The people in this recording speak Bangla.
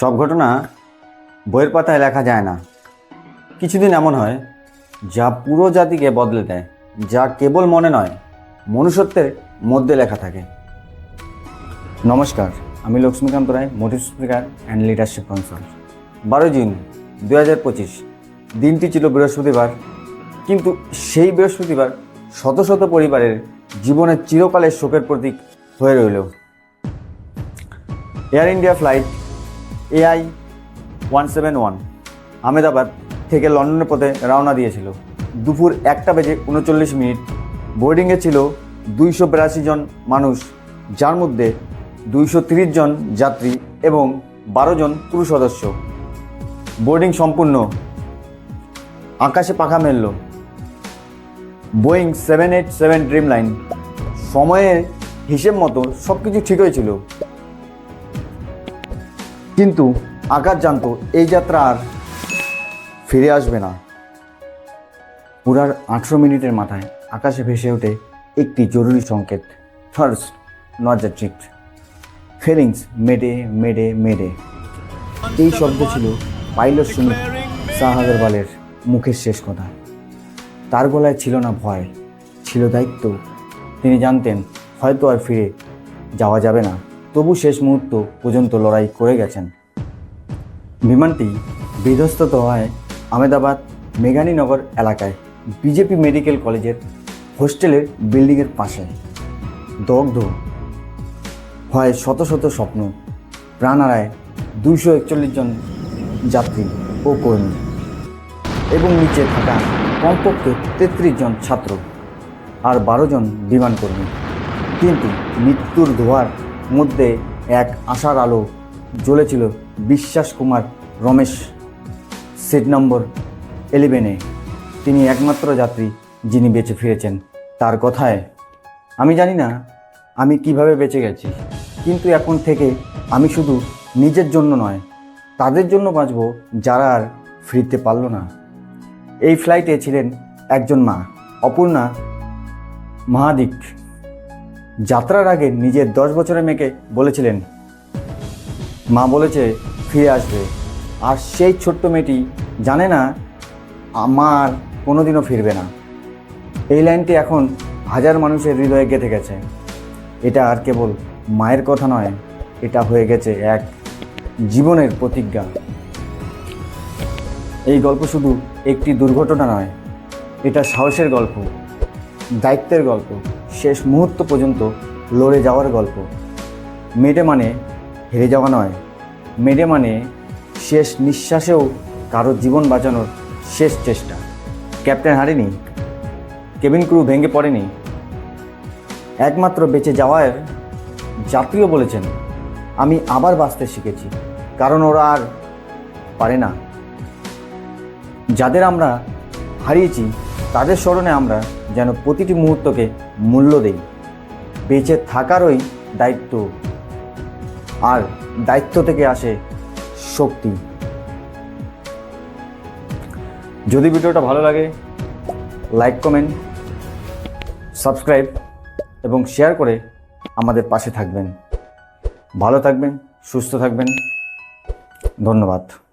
সব ঘটনা বইয়ের পাতায় লেখা যায় না। কিছুদিন এমন হয়, যা পুরো জাতিকে বদলে দেয়, যা কেবল মনে নয়, মনুষ্যত্বের মধ্যে লেখা থাকে। নমস্কার, আমি Lakshmikanta Roy, motive speaker and leadership consult বারো জুন দু হাজার পঁচিশ, দিনটি ছিল বৃহস্পতিবার, কিন্তু সেই বৃহস্পতিবার শত শত পরিবারের জীবনের চিরকালের শোকের প্রতীক হয়ে রইল। Air India flight AI one seven one Ahmedabad থেকে লন্ডনের পথে রওনা দিয়েছিল। দুপুর একটা বেজে উনচল্লিশ মিনিট। বোর্ডিংয়ে ছিল দুইশো বিরাশি জন মানুষ, যার মধ্যে দুইশো তিরিশ জন যাত্রী এবং বারো জন ক্রু সদস্য। বোর্ডিং সম্পূর্ণ। আকাশে পাখা মেলল। Boeing seven eight seven Dreamliner সময়ের হিসেব মতো সব কিছু ঠিক হয়েছিল কিন্তু আকাশ জানত এই যাত্রা আর ফিরে আসবে না। পুরার আঠেরো মিনিটের মাথায় আকাশে ভেসে ওঠে একটি জরুরি সংকেত। First the trip feelings mayday mayday mayday এই শব্দ ছিল পাইলট সুমিত সাহাগরওয়ালের মুখের শেষ কথা। তার গলায় ছিল না ভয়, ছিল দায়িত্ব। তিনি জানতেন হয়তো আর ফিরে যাওয়া যাবে না। তবু শেষ মুহূর্ত পর্যন্ত লড়াই করে গেছেন। বিমানটি বিধ্বস্ত হয় আহমেদাবাদ মেঘানীনগর এলাকায় বিজেপি মেডিকেল কলেজের হোস্টেলের বিল্ডিংয়ের পাশে দগ্ধ হয় শত শত স্বপ্ন। প্রাণ দুইশো একচল্লিশ জন যাত্রী ও কর্মী এবং নিচে থাকা কমপক্ষে তেত্রিশ জন ছাত্র আর বারো জন বিমানকর্মী। কিন্তু মৃত্যুর ধোয়ার মধ্যে এক আশার আলো জ্বলেছিল বিশ্বাস কুমার রমেশ। সিট নম্বর ইলেভেনে তিনি একমাত্র যাত্রী যিনি বেঁচে ফিরেছেন। তার কথায়, আমি জানি না, আমি কীভাবে বেঁচে গেছি, কিন্তু এখন থেকে আমি শুধু নিজের জন্য নয়, তাদের জন্য বাঁচব যারা আর ফিরতে পারল না। এই ফ্লাইটে ছিলেন একজন মা, অপূর্ণা মহাদিক। যাত্রার আগে নিজের দশ বছরের মেয়েকে বলেছিলেন, মা বলেছে ফিরে আসবে। আর সেই ছোট্ট মেয়েটি জানে না, আমার কোনোদিনও ফিরবে না। এই লাইনটি এখন হাজার মানুষের হৃদয়ে গেঁথে গেছে। এটা আর কেবল মায়ের কথা নয়, এটা হয়ে গেছে এক জীবনের প্রতিজ্ঞা। এই গল্প শুধু একটি দুর্ঘটনা নয়, এটা সাহসের গল্প, দায়িত্বের গল্প। শেষ মুহূর্ত পর্যন্ত লড়ে যাওয়ার গল্প। মেডে মানে হেরে যাওয়া নয়। মেডে মানে শেষ নিঃশ্বাসেও কারও জীবন বাঁচানোর শেষ চেষ্টা। ক্যাপ্টেন হারেনি। কেবিন ক্রু ভেঙে পড়েনি। একমাত্র বেঁচে যাওয়ার যাত্রীও বলেছেন, আমি আবার বাঁচতে শিখেছি, কারণ ওরা আর পারে না। যাদের আমরা হারিয়েছি, তাদের স্মরণে আমরা যেন প্রতিটি মুহূর্তকে মূল্য দেই বেঁচে থাকারই দায়িত্ব। আর দায়িত্ব থেকে আসে শক্তি। যদি ভিডিওটা ভালো লাগে, লাইক, কমেন্ট, সাবস্ক্রাইব এবং শেয়ার করে আমাদের পাশে থাকবেন। ভালো থাকবেন, সুস্থ থাকবেন। ধন্যবাদ।